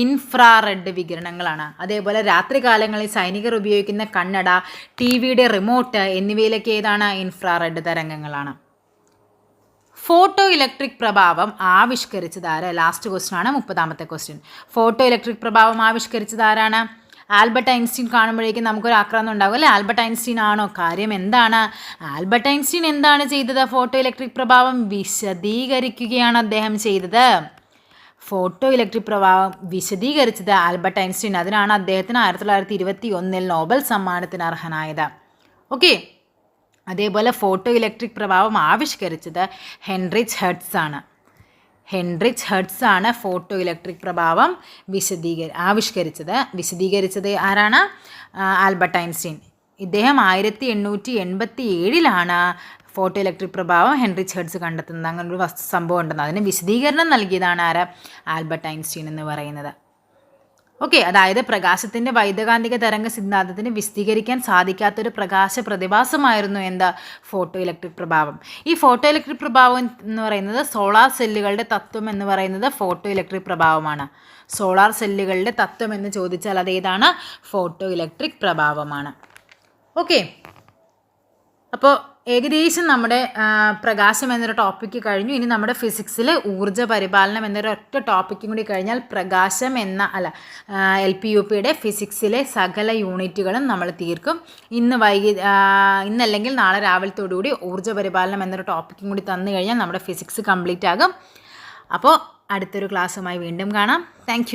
ഇൻഫ്രാറെഡ് വികിരണങ്ങളാണ്. അതേപോലെ രാത്രികാലങ്ങളിൽ സൈനികർ ഉപയോഗിക്കുന്ന കണ്ണട ടി വിയുടെ റിമോട്ട് എന്നിവയിലൊക്കെ ഏതാണ് ഇൻഫ്രാറെഡ് തരംഗങ്ങളാണ്. ഫോട്ടോ ഇലക്ട്രിക് പ്രഭാവം ആവിഷ്കരിച്ചത് ആര് ലാസ്റ്റ് ക്വസ്റ്റ്യൻ ആണ് മുപ്പതാമത്തെ ക്വസ്റ്റ്യൻ ഫോട്ടോ ഇലക്ട്രിക് പ്രഭാവം ആവിഷ്കരിച്ചത് ആരാണ്? ആൽബർട്ട് ഐൻസ്റ്റീൻ കാണുമ്പോഴേക്കും നമുക്കൊരു ആക്രാന്തം ഉണ്ടാകും അല്ലേ? ആൽബർട്ട് ഐൻസ്റ്റീൻ ആണോ? കാര്യം എന്താണ്? ആൽബർട്ട് ഐൻസ്റ്റീൻ എന്താണ് ചെയ്തത്? ഫോട്ടോ ഇലക്ട്രിക് പ്രഭാവം വിശദീകരിക്കുകയാണ് അദ്ദേഹം ചെയ്തത്. ഫോട്ടോ ഇലക്ട്രിക് പ്രഭാവം വിശദീകരിച്ചത് ആൽബർട്ട് ഐൻസ്റ്റീൻ. അതിനാണ് അദ്ദേഹത്തിന് ആയിരത്തി തൊള്ളായിരത്തി ഇരുപത്തി ഒന്നിൽ നോബൽ സമ്മാനത്തിന് അർഹനായത്. ഓക്കെ. അതേപോലെ ഫോട്ടോ ഇലക്ട്രിക് പ്രഭാവം ആവിഷ്കരിച്ചത് ഹെൻറിച്ച് ഹെർട്സ് ആണ് ഹെൻറിച്ച് ഹെർട്സ് ആണ് ഫോട്ടോ ഇലക്ട്രിക് പ്രഭാവം വിശദീകരി ആവിഷ്കരിച്ചത്. വിശദീകരിച്ചത് ആരാണ്? Albert Einstein. ഇദ്ദേഹം ആയിരത്തി എണ്ണൂറ്റി എൺപത്തി ഏഴിലാണ് ഫോട്ടോ ഇലക്ട്രിക് പ്രഭാവം ഹെൻറി ചേർഡ്സ് കണ്ടെത്തുന്നത്. അങ്ങനെ ഒരു വസ്തു സംഭവം ഉണ്ടെന്ന്. അതിന് വിശദീകരണം നൽകിയതാണ് ആര്? ആൽബർട്ട് ഐൻസ്റ്റീൻ എന്ന് പറയുന്നത്. ഓക്കെ അതായത് പ്രകാശത്തിന്റെ വൈദ്യകാന്തിക തരംഗ സിദ്ധാന്തത്തിന് വിശദീകരിക്കാൻ സാധിക്കാത്തൊരു പ്രകാശ പ്രതിഭാസമായിരുന്നു എന്താ? ഫോട്ടോ ഇലക്ട്രിക് പ്രഭാവം. ഈ ഫോട്ടോ ഇലക്ട്രിക് പ്രഭാവം എന്ന് പറയുന്നത് സോളാർ സെല്ലുകളുടെ തത്വം എന്ന് പറയുന്നത് ഫോട്ടോ ഇലക്ട്രിക് പ്രഭാവമാണ്. സോളാർ സെല്ലുകളുടെ തത്വം എന്ന് ചോദിച്ചാൽ അതേതാണ് ഫോട്ടോ ഇലക്ട്രിക് പ്രഭാവമാണ്. ഓക്കെ അപ്പോൾ ഏകദേശം നമ്മുടെ പ്രകാശം എന്നൊരു ടോപ്പിക്ക് കഴിഞ്ഞു. ഇനി നമ്മുടെ ഫിസിക്സിൽ ഊർജ പരിപാലനം എന്നൊരു ഒറ്റ ടോപ്പിക്കും കൂടി കഴിഞ്ഞാൽ പ്രകാശം എന്ന അല്ല എൽ പി യു പിയുടെ ഫിസിക്സിലെ സകല യൂണിറ്റുകളും നമ്മൾ തീർക്കും. ഇന്ന് വൈകി ഇന്നല്ലെങ്കിൽ നാളെ രാവിലത്തോടുകൂടി ഊർജ പരിപാലനം എന്നൊരു ടോപ്പിക്കും കൂടി തന്നു കഴിഞ്ഞാൽ നമ്മുടെ ഫിസിക്സ് കംപ്ലീറ്റ് ആകും. അപ്പോൾ അടുത്തൊരു ക്ലാസ്സുമായി വീണ്ടും കാണാം. താങ്ക്